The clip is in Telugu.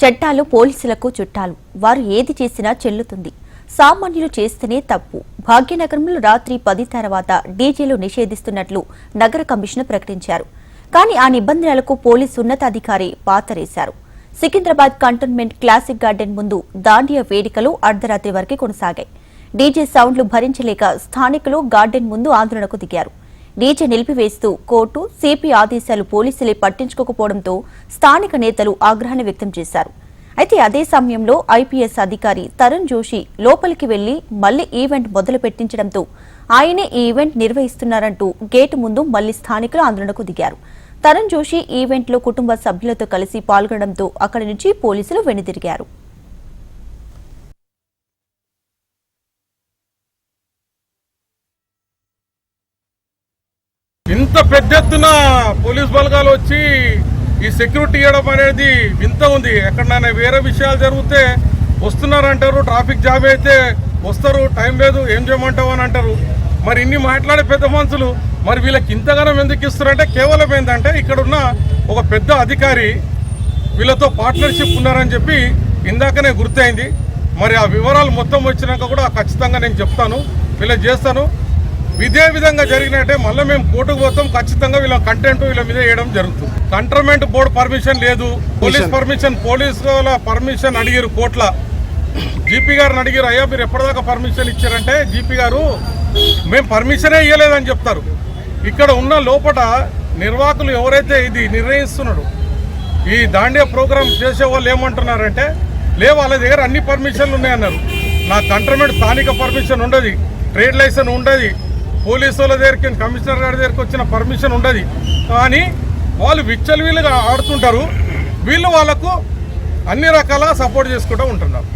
చట్టాలు పోలీసులకు చుట్టాలు. వారు ఏది చేసినా చెల్లుతుంది. సామాన్యులు చేస్తేనే తప్పు. భాగ్యనగరంలో రాత్రి పది తర్వాత డీజేలు నిషేధిస్తున్నట్లు నగర కమిషనర్ ప్రకటించారు. కానీ ఆ నిబంధనలకు పోలీసు ఉన్నతాధికారి పాతరేశారు. సికింద్రాబాద్ కంటోన్మెంట్ క్లాసిక్ గార్డెన్ ముందు దాండియా వేడుకలు అర్ధరాత్రి వరకు కొనసాగాయి. డీజే సౌండ్లు భరించలేక స్థానికులు గార్డెన్ ముందు ఆందోళనకు దిగారు. డీజే నిలిపివేస్తూ కోర్టు సిపి ఆదేశాలు పోలీసులే పట్టించుకోకపోవడంతో స్థానిక నేతలు ఆగ్రహాన్ని వ్యక్తం చేశారు. అయితే అదే సమయంలో ఐపీఎస్ అధికారి తరుణ్ జోషి లోపలికి వెళ్ళి మళ్ళీ ఈవెంట్ మొదలు పెట్టించడంతో ఆయనే ఈ ఈవెంట్ నిర్వహిస్తున్నారంటూ గేటు ముందు మళ్ళీ స్థానికులు ఆందోళనకు దిగారు. తరుణ్ జోషి ఈవెంట్లో కుటుంబ సభ్యులతో కలిసి పాల్గొనడంతో అక్కడి నుంచి పోలీసులు వెనుదిరిగారు. ఇంత పెద్ద ఎత్తున పోలీస్ బలగాలు వచ్చి ఈ సెక్యూరిటీ ఇవ్వడం అనేది వింత ఉంది. ఎక్కడైనా వేరే విషయాలు జరిగితే వస్తున్నారంటారు ట్రాఫిక్ జాబ్ అయితే వస్తారు టైం లేదు ఏం చేయమంటావు అని అంటారు. మరి ఇన్ని మాట్లాడే పెద్ద మనుషులు మరి వీళ్ళకి ఇంతగానం ఎందుకు ఇస్తారంటే కేవలం ఏంటంటే ఇక్కడ ఉన్న ఒక పెద్ద అధికారి వీళ్ళతో పార్ట్నర్షిప్ ఉన్నారని చెప్పి ఇందాకనే గుర్తయింది. మరి ఆ వివరాలు మొత్తం వచ్చినాక కూడా ఖచ్చితంగా నేను చెప్తాను వీళ్ళకి చేస్తాను. ఇదే విధంగా జరిగినట్టే మళ్ళీ మేము కోర్టుకు పోతాం. ఖచ్చితంగా వీళ్ళ కంటెంట్ వీళ్ళ మీద వేయడం జరుగుతుంది. కంటోన్మెంట్ బోర్డు పర్మిషన్ లేదు. పోలీస్ పర్మిషన్ పోలీస్ వాళ్ళ పర్మిషన్ అడిగారు కోర్టుల జీపీ గారిని అడిగారు అయ్యా మీరు ఎప్పటిదాకా పర్మిషన్ ఇచ్చారంటే? జీపీ గారు మేము పర్మిషనే ఇవ్వలేదని చెప్తారు. ఇక్కడ ఉన్న లోపల నిర్వాహకులు ఎవరైతే ఇది నిర్ణయిస్తున్నాడు ఈ దాండియా ప్రోగ్రామ్ చేసే వాళ్ళు ఏమంటున్నారంటే లే వాళ్ళ దగ్గర అన్ని పర్మిషన్లు ఉన్నాయన్నారు. నా కంటర్మెంట్ స్థానిక పర్మిషన్ ఉండదు. ట్రేడ్ లైసెన్స్ ఉండదు. పోలీసు వాళ్ళ దగ్గరికి కమిషనర్ గారి దగ్గరికి వచ్చిన పర్మిషన్ ఉండదు. కానీ వాళ్ళు విచ్చలవిల్లుగా ఆడుతుంటారు. వీళ్ళు వాళ్ళకు అన్ని రకాల సపోర్ట్ చేసుకుంటూ ఉంటున్నారు.